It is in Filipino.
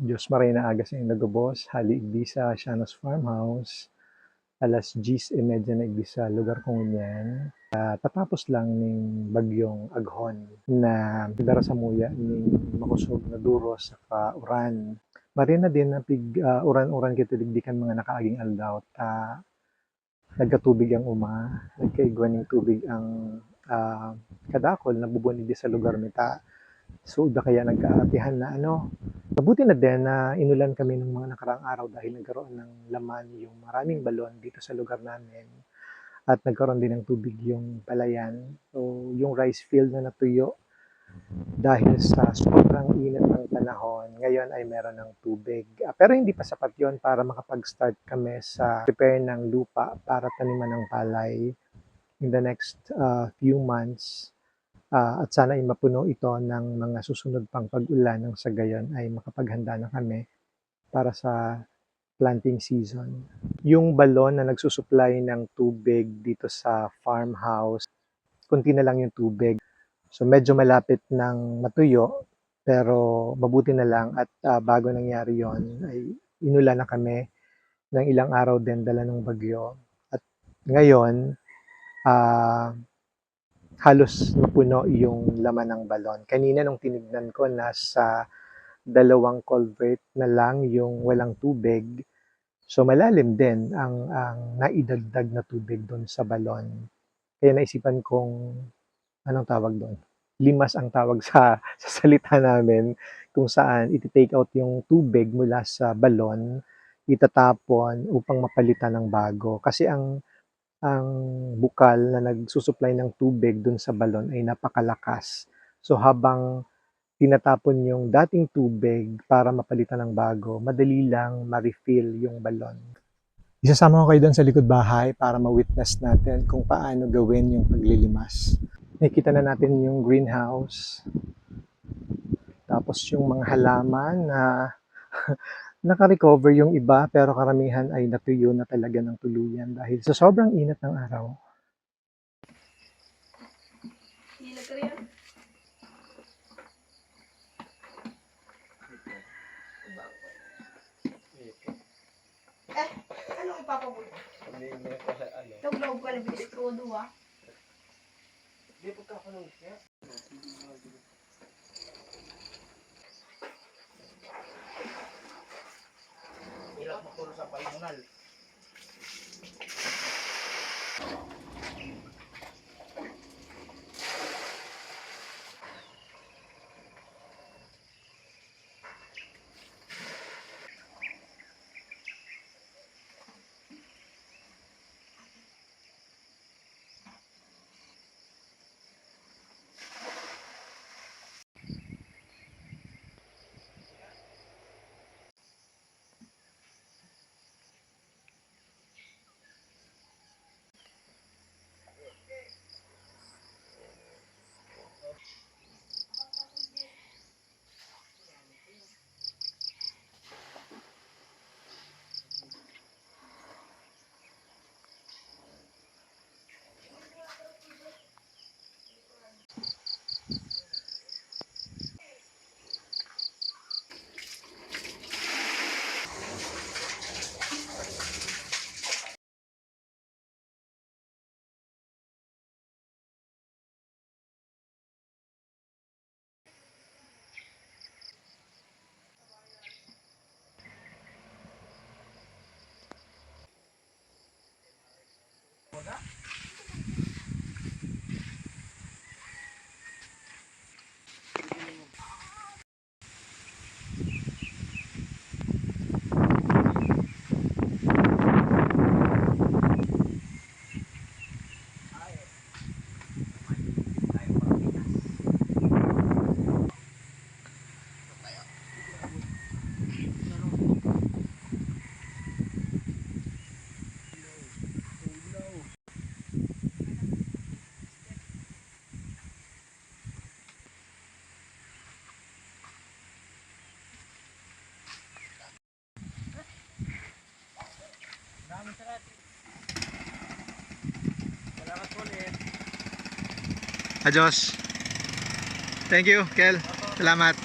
Diyos maray na aga sa nagubos, hali igdi sa Shanos Farmhouse, alas 10 e na igdi sa lugar kong yan. Ah, tatapos lang ning bagyong aghon na dara sa muya ning makusog na duro sa kauran. Marina din na pig ah, uran-uran kita digdikan mga nakaaging aldaw ta nagkatubig ang uma, nagkaigwan ng tubig ang ah, kadakol na bubuni di sa lugar nita. So, da kaya nagkaatihan na ano, Mabuti na din na inulan kami ng mga nakaraang araw dahil nagkaroon ng laman yung maraming balon dito sa lugar namin at nagkaroon din ng tubig yung palayan. So, yung rice field na natuyo dahil sa sobrang init ng panahon, ngayon ay meron ng tubig. Ah, Pero hindi pa sapat yon para makapag-start kami sa prepare ng lupa para taniman ng palay in the next ah, few months. Ah, at sana ay mapuno ito ng mga susunod pang pag-ulan ng sa gayon ay makapaghanda na kami para sa planting season. Yung balon na nagsusupply ng tubig dito sa farmhouse, kunti na lang yung tubig. So medyo malapit ng matuyo, pero mabuti na lang at ah, bago nangyari yon ay inulan na kami ng ilang araw din dala ng bagyo. At ngayon, ah halos mapuno yung laman ng balon. Kanina nung tinignan ko, nasa dalawang culvert na lang yung walang tubig. So malalim din ang, ang naidagdag na tubig doon sa balon. Kaya naisipan kong, anong tawag doon? Limas ang tawag sa, sa salita namin kung saan iti-take out yung tubig mula sa balon, itatapon upang mapalitan ng bago. Kasi ang ang bukal na nagsusupply ng tubig dun sa balon ay napakalakas. So habang tinatapon yung dating tubig para mapalitan ng bago, madali lang ma-refill yung balon. Isasama ko kayo doon sa likod bahay para ma-witness natin kung paano gawin yung paglilimas. Nakikita na natin yung greenhouse. Tapos yung mga halaman na naka-recover yung iba pero karamihan ay natuyo na talaga ng tuluyan dahil sa sobrang init ng araw. Eh, anong ipapabuti? Tawag ka na bilis ko duwa. Hirap Adios. Thank you, Kel. Salamat.